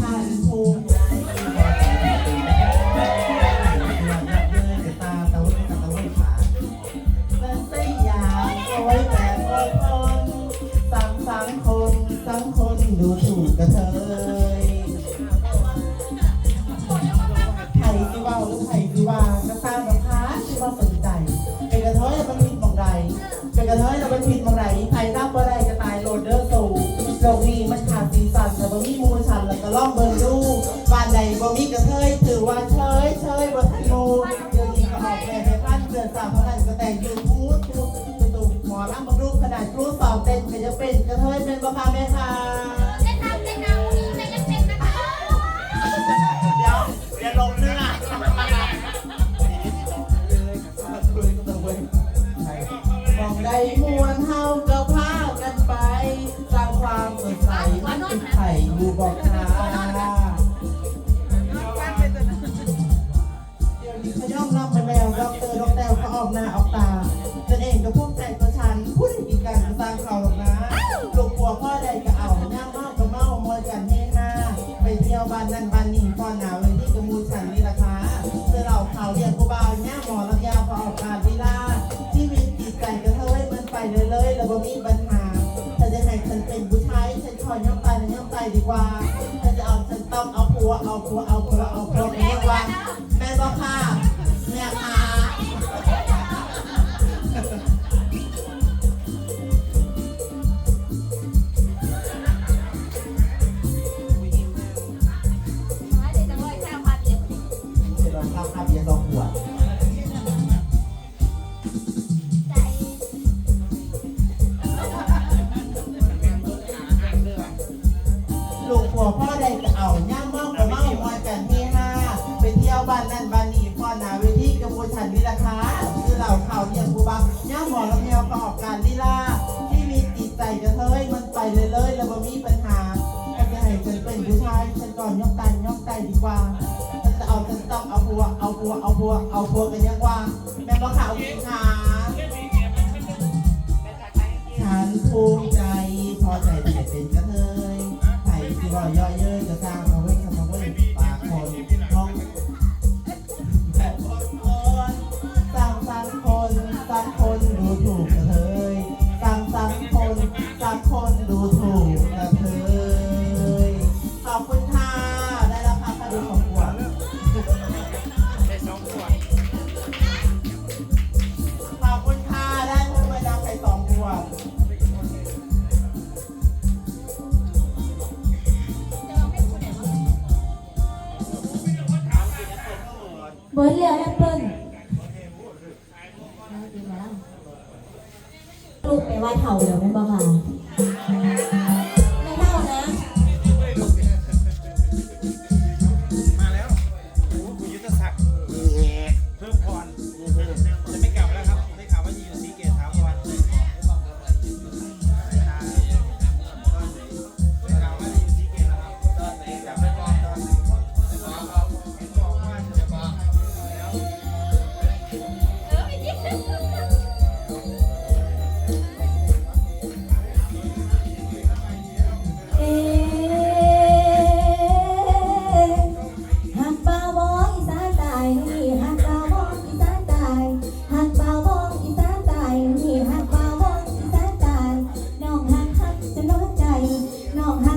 time to เชยถือว่าเชยเชยวัสดุเดี๋ยวนี้กระบอกเลยในบ้านเดิอนสามพันก็แต่งยืนพูดพูดตุ่มหมอร่งบำรุงขนาดรูสอบเต็มก็จะเป็นกระเทยเป็นบ้าแม่ค่ะ กว่าเธอจะเอาฉันต้องเอาผัวเอาผัวเอาผัวเอาผัวแม่ว่าแม่ต้องฆ่าาเขาเรียนกูบ้างย่าหมอลำเนียวก็ออกการลีล่าที่มีติดใจกระเทยมันไปเลยเลยแล้วบ่มีปัญหาถ้าจะให้ฉันเป็นผู้ชายฉันก่อนยกตันยกใจดีกว่าฉันจะเอาฉันต้องเอาผัวเอาผัวเอาผัวเอาผัวกันยังว่าแม่บอกข่าวขา เลี้ยวแอปเปิ้ลลูกไปไหว้เถาแล้วแม่บ่ค่ะ No.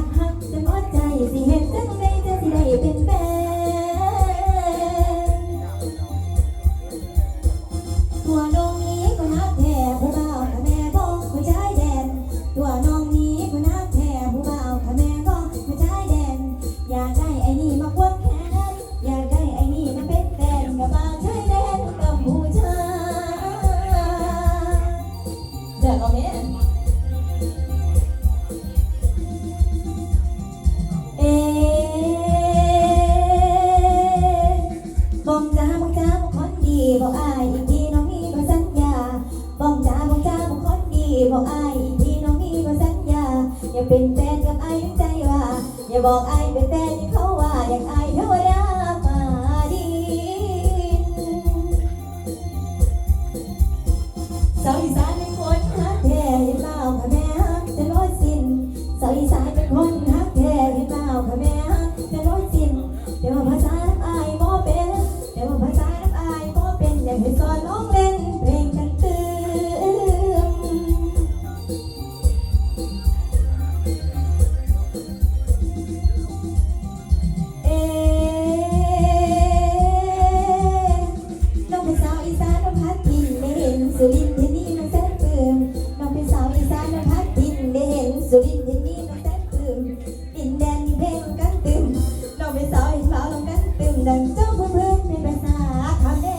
บอกไอ้เป็นแฟนเขาว่าอยากไอ้เทวดามาดินสาวอีส เจ้าผู้เพิ่งในภาษาทำได้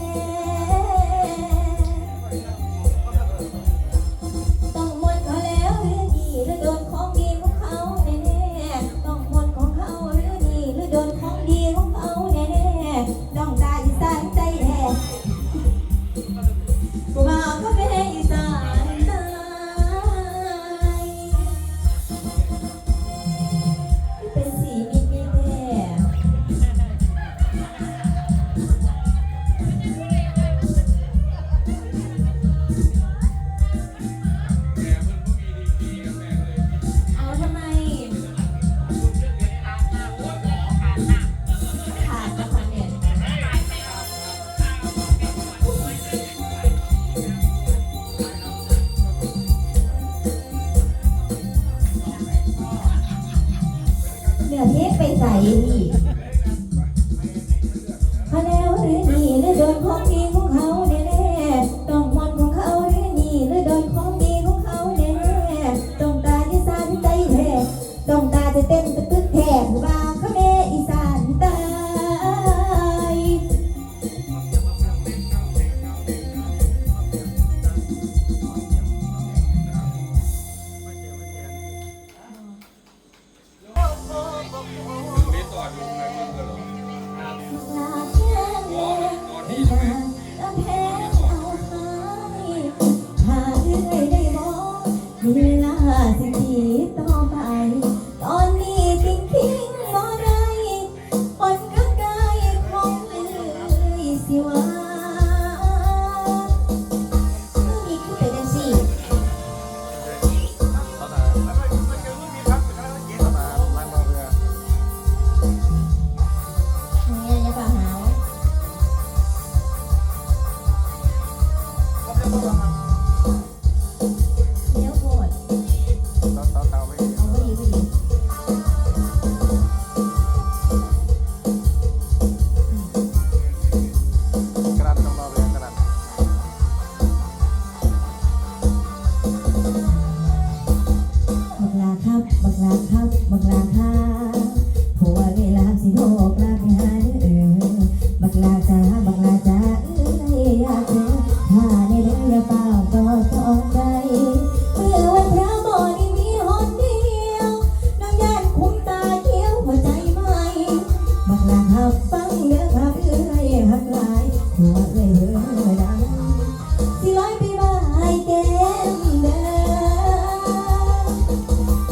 มี